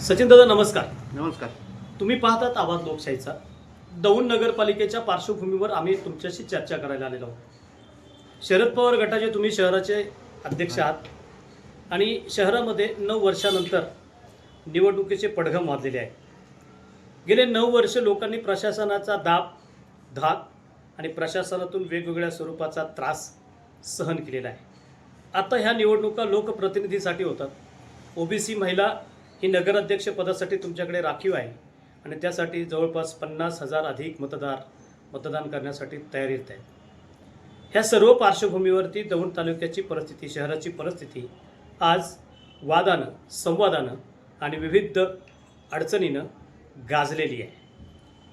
सचिन दादा नमस्कार. नमस्कार. तुम्ही पाहतात आवाज लोकशाहीचा. दौंड नगरपालिकेच्या पार्श्वभूमीवर आम्ही तुमच्याशी चर्चा करायला आलेलो आहोत. शरद पवार गटाचे तुम्ही शहराचे अध्यक्ष आहात. आणि शहरामध्ये नऊ वर्षानंतर निवडणुकीचे पडघम वाजलेले आहे. गेले नऊ वर्ष लोकांनी प्रशासनाचा दाब धाक आणि प्रशासनातून वेगवेगळ्या स्वरूपाचा त्रास सहन केलेला आहे. आता ह्या निवडणुका लोकप्रतिनिधीसाठी होतात. ओबीसी महिला ही नगराध्यक्ष पदासाठी तुमच्याकडे राखीव आहे. आणि त्यासाठी जवळपास पन्नास हजार अधिक मतदार मतदान करण्यासाठी तयारीत आहेत. ह्या सर्व पार्श्वभूमीवरती दौंड तालुक्याची परिस्थिती शहराची परिस्थिती आज वादानं संवादानं आणि विविध अडचणीनं गाजलेली आहे.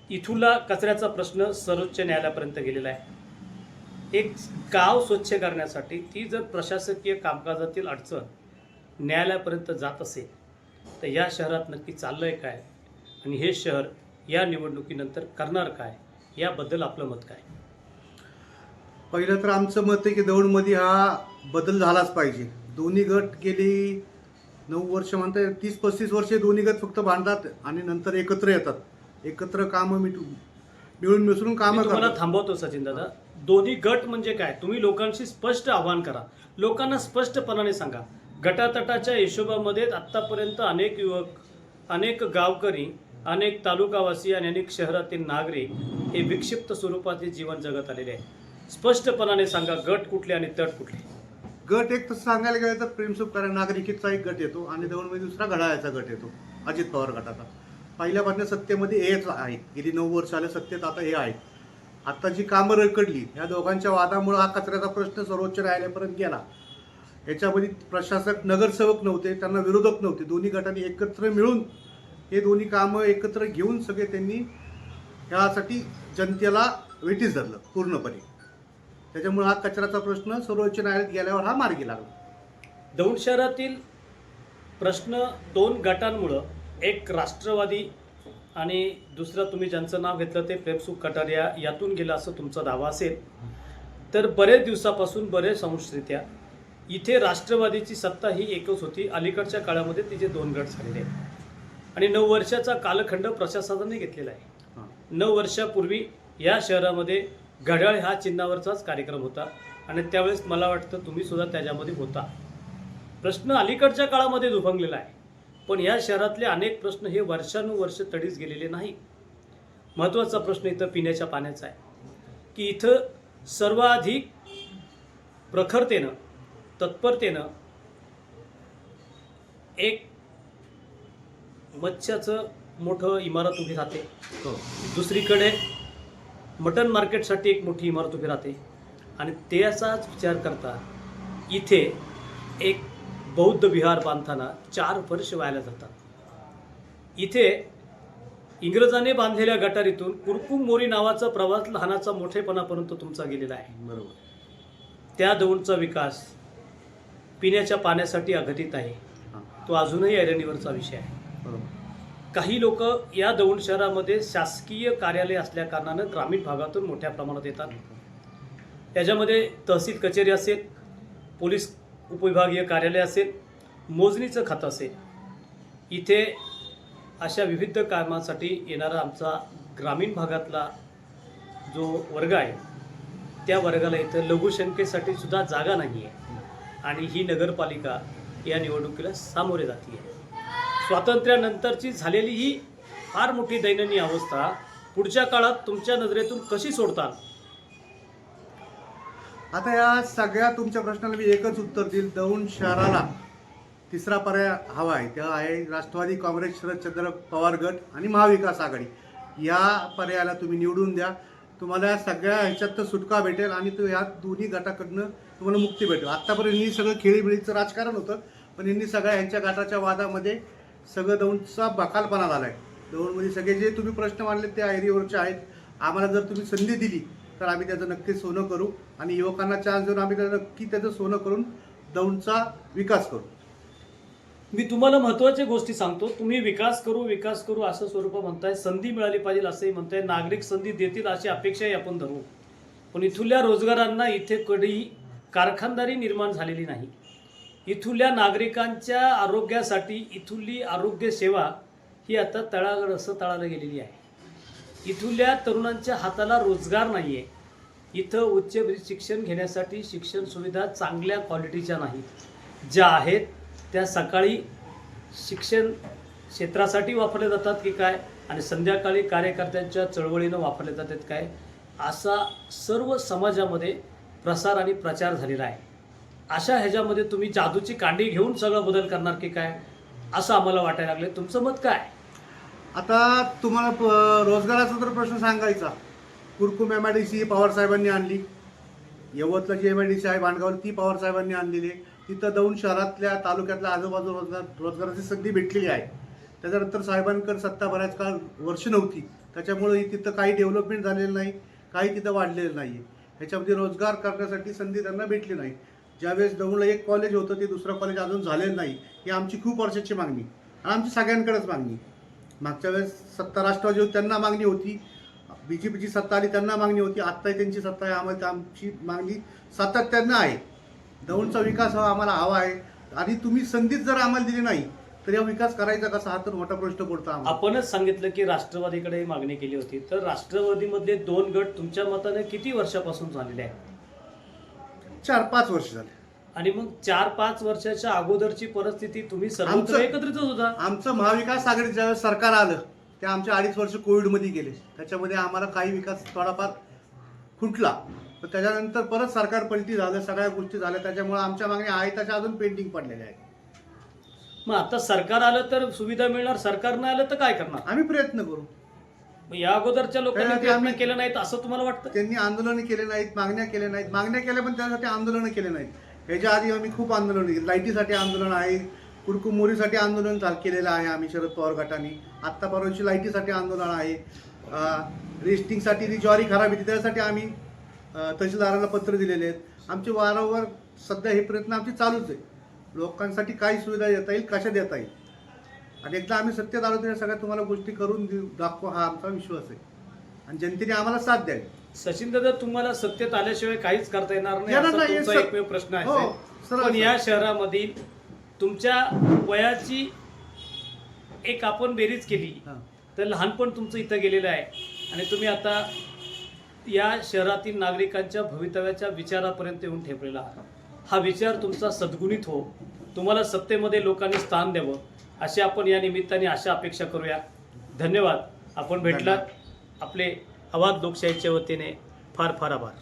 इथूला कचऱ्याचा प्रश्न सर्वोच्च न्यायालयापर्यंत गेलेला आहे. एक गाव स्वच्छ करण्यासाठी ती जर प्रशासकीय कामकाजातील अडचण न्यायालयापर्यंत जात असेल तर या शहरात नक्की चाललं आहे काय? आणि हे शहर या निवडणुकीनंतर करणार काय? याबद्दल आपलं मत काय? पहिलं तर आमचं मत आहे की दौंडमध्ये हा बदल झालाच पाहिजे. दोन्ही गट गेली नऊ वर्ष म्हणता तीस पस्तीस वर्षे दोन्ही गट फक्त भांडतात आणि नंतर एकत्र येतात. एकत्र कामं मिटून मिळून मिसळून कामं करतात. थांबवतो सचिन दादा. दोन्ही गट म्हणजे काय? तुम्ही लोकांशी स्पष्ट आवाहन करा. लोकांना स्पष्टपणाने सांगा. गटातटाच्या हिशोबामध्ये आत्तापर्यंत अनेक युवक अनेक गावकरी अनेक तालुकावासी आणि अनेक शहरातील नागरिक हे विक्षिप्त स्वरूपाचे जीवन जगत आलेले आहे स्पष्टपणाने सांगा गट कुठले आणि तट कुठले? गट एक तसं सांगायला गेलं तर प्रेमसुख करा नागरिकीचा एक गट येतो आणि दौंडमध्ये दुसरा घडाळ्याचा गट येतो अजित पवार गटाचा. पहिल्यापासून सत्तेमध्ये हेच आहेत. गेली नऊ वर्ष आले सत्तेत आता हे आहेत. आता जी कामं रकडली या दोघांच्या वादामुळे हा कचऱ्याचा प्रश्न सर्वोच्च न्यायालयापर्यंत गेला. याच्यामध्ये प्रशासक नगरसेवक नव्हते त्यांना विरोधक नव्हते. दोन्ही गटांनी एकत्र मिळून हे दोन्ही कामं एकत्र घेऊन सगळे त्यांनी ह्यासाठी जनतेला वेटीस धरलं पूर्णपणे. त्याच्यामुळे हा कचऱ्याचा प्रश्न सर्वोच्च न्यायालयात गेल्यावर हा मार्गी लागला. दौंड शहरातील प्रश्न दोन गटांमुळं एक राष्ट्रवादी आणि दुसरं तुम्ही ज्यांचं नाव घेतलं ते प्रेमसुख कटारिया यातून गेलं असं तुमचा दावा असेल तर बरेच दिवसापासून बरेच अंशरित्या इथे राष्ट्रवादीची सत्ता ही एकच होती. अलीकडच्या काळामध्ये तिचे दोन गट झालेले आहेत. आणि नऊ वर्षाचा कालखंड प्रशासनाने घेतलेला आहे. नऊ वर्षापूर्वी या शहरामध्ये घड्याळ हा चिन्हावरचाच कार्यक्रम होता. आणि त्यावेळेस मला वाटतं तुम्ही सुद्धा त्याच्यामध्ये होता. प्रश्न अलीकडच्या काळामध्ये दुभंगलेला आहे. पण या शहरातले अनेक प्रश्न हे वर्षानुवर्ष तडीस गेलेले नाही. महत्त्वाचा प्रश्न इथं पिण्याच्या पाण्याचा आहे. की इथं सर्वाधिक प्रखरतेनं तत्परतेनं एक मत्स्याचं मोठं इमारत उभी राहते. हो. दुसरीकडे मटन मार्केटसाठी एक मोठी इमारत उभी राहते. आणि त्याचाच विचार करता इथे एक बौद्ध विहार बांधताना चार वर्ष व्हायला जातात. इथे इंग्रजाने बांधलेल्या गटारीतून कुरकुम मोरी नावाचा प्रवास लहानाचा मोठेपणापर्यंत तुमचा गेलेला आहे. बरोबर. त्या दौंडचा विकास पिण्याच्या पाण्यासाठी अघटित आहे. तो अजूनही ऐरणीवरचा विषय आहे. काही लोक या दौंड शहरामध्ये शासकीय कार्यालय असल्या कारणानं ग्रामीण भागातून मोठ्या प्रमाणात येतात. त्याच्यामध्ये तहसील कचेरी असेल पोलीस उपविभागीय कार्यालय असेल मोजणीचं खातं असेल. इथे अशा विविध कामासाठी येणारा आमचा ग्रामीण भागातला जो वर्ग आहे त्या वर्गाला इथं लघुशंकेसाठी सुद्धा जागा नाही आहे आणि ही नगरपालिका या निवडणुकीला सामोरे जाते. आहे स्वातंत्र्यानंतरची झालेली ही फार मोठी दैनंदिन अवस्था पुढच्या काळात तुमच्या नजरेतून कशी सोडताल आता या सगळ्या तुमच्या प्रश्नाला मी एकच उत्तर देईल. दौंड शहराला तिसरा पर्याय हवा आहे. त्या आहे राष्ट्रवादी काँग्रेस शरदचंद्र पवार गट आणि महाविकास आघाडी. या पर्यायाला तुम्ही निवडून द्या. तुम्हाला या सगळ्या ह्याच्यात सुटका भेटेल आणि तो या दोन्ही गटाकडनं तुम्हाला मुक्ती भेटेल. आत्तापर्यंत ही सगळं खेळीबिळीचं राजकारण होतं पण यांनी सगळ्या ह्यांच्या गटाच्या वादामध्ये सगळं दौंडचा बकालपणा झाला आहे दौंडमध्ये सगळे जे तुम्ही प्रश्न मांडले ते एरियावरचे आहेत. आम्हाला जर तुम्ही संधी दिली तर आम्ही त्याचं नक्की सोनं करू आणि युवकांना चान्स देऊन आम्ही त्याचं नक्की त्याचं सोनं करून दौंडचा विकास करू. मी तुम्हाला महत्त्वाच्या गोष्टी सांगतो. तुम्ही विकास करू विकास करू असं स्वरूप म्हणताय संधी मिळाली पाहिजे असंही म्हणताय नागरिक संधी देतील अशी अपेक्षाही आपण धरू. पण इथल्या रोजगारांना इथे कधी कारखानदारी निर्माण झालेली नाही. इथुल्या नागरिकांच्या आरोग्यासाठी इथुली आरोग्य सेवा ही आता तळागड असं तळाला गेलेली आहे. इथुल्या तरुणांच्या हाताला रोजगार नाही आहे इथं उच्च शिक्षण घेण्यासाठी शिक्षण सुविधा चांगल्या क्वालिटीच्या नाहीत. ज्या आहेत त्या सकाळी शिक्षण क्षेत्रासाठी वापरले जातात की काय? आणि संध्याकाळी कार्यकर्त्यांच्या चळवळीनं वापरले जातात काय? असा सर्व समाजामध्ये प्रसार आणि प्रचार झालेला आहे. अशा ह्याच्यामध्ये तुम्ही जादूची कांडी घेऊन सगळं बदल करणार की काय? असं आम्हाला वाटायला लागलं तुमचं मत काय? आता तुम्हाला प- रोजगाराचा तर प्रश्न सांगायचा. Kurkum M I D C Pawar साहेबांनी आणली. यवतला जी एम आय डी सी आहे भांडगावला ती पवार साहेबांनी आणलेली आहे. तिथं जाऊन शहरातल्या तालुक्यातल्या आजूबाजू रोजगार रोजगाराची संधी भेटलेली आहे. त्याच्यानंतर साहेबांकडे सत्ता बऱ्याच काळ वर्ष नव्हती. त्याच्यामुळे तिथं काही डेव्हलपमेंट झालेलं नाही काही तिथं वाढलेलं नाही आहे ह्याच्यामध्ये रोजगार करण्यासाठी संधी त्यांना भेटली नाही. ज्यावेळेस दौंडला एक कॉलेज होतं ते दुसरं कॉलेज अजून झालेलं नाही ही आमची खूप वर्षाची मागणी. आणि आमची सगळ्यांकडेच मागणी. मागच्या वेळेस सत्ता राष्ट्रवादी होती त्यांना मागणी होती. बी जे पीची सत्ता आली त्यांना मागणी होती. आत्ताही त्यांची सत्ता आहे. आम्हाला आमची मागणी सातत्यानं आहे. दौंडचा विकास हा आम्हाला हवा आहे. आणि तुम्ही संधीच जर आम्हाला दिली नाही तर या विकास करायचा कसा? हा तर मोठा प्रश्न पडतो आपणच सांगितलं की राष्ट्रवादीकडे ही मागणी केली होती. तर राष्ट्रवादीमधले दोन गट तुमच्या मताने किती वर्षापासून झालेले आहेत? चार पाच वर्ष झाले. आणि मग चार पाच वर्षाच्या अगोदरची परिस्थिती तुम्ही सर्वत्र एकत्रितच होता. आमचं महाविकास आघाडी ज्यावेळेस सरकार आलं. ते आमच्या अडीच वर्ष कोविडमध्ये गेले. त्याच्यामध्ये आम्हाला काही विकास थोडाफार खुंटला पण त्याच्यानंतर परत सरकार पलटी झालं सगळ्या गोष्टी झाल्या. त्याच्यामुळे आमच्या मागण्या आहेत त्याच्या अजून पेंडिंग पडलेल्या आहेत. मग आता सरकार आलं तर सुविधा मिळणार सरकार नाही आलं तर काय करणार? आम्ही प्रयत्न करू. मग या अगोदरच्या लोकांनी त्यासाठी प्रयत्न आम्ही- केलं नाहीत असं तुम्हाला वाटतं? त्यांनी आंदोलनं केले नाहीत मागण्या केल्या नाहीत. मागण्या केल्या पण त्यासाठी आंदोलनं केले नाहीत. ह्याच्या आधी आम्ही खूप आंदोलन केली. लाईटीसाठी आंदोलन आहे. कुरकुमोरीसाठी आंदोलन चाल केलेलं आहे आम्ही शरद पवार गटाने. आत्ता परवाची लाईटीसाठी आंदोलन आहे. रेस्टिंगसाठी जी ज्वारी खराब येते त्यासाठी आम्ही अं, तहसीलदारांना पत्र दिलेले आहेत. आमचे वारंवार सध्या हे प्रयत्न आमचे चालूच आहे. लोकांसाठी काय सुविधा देता येईल कशा देता येईल? आणि एकदा आम्ही सत्तेत आलो तर सगळ्या तुम्हाला गोष्टी करून देऊ दाखवा हा आमचा विश्वास आहे. आणि जनतेने आम्हाला साथ द्यावी. सचिन दादा तुम्हाला सत्तेत आल्याशिवाय काहीच करता येणार नाही प्रश्न हो, आहे. सरळ- पण या शहरामधील तुमच्या वयाची एक आपण बेरीज केली. तर लहानपण तुमचं इथं गेलेलं आहे. आणि तुम्ही आता या शहरातील नागरिकांच्या भवितव्याच्या विचारापर्यंत येऊन ठेपलेला आहात. हा विचार तुमचा सद्गुणित हो. तुम्हाला सत्तेमध्ये लोकांनी स्थान द्यावं अशी आपण या निमित्ताने आशा अपेक्षा करूया. धन्यवाद. आपण भेटलात. आपले आवाज लोकशाहीच्या वतीने फार फार आभार.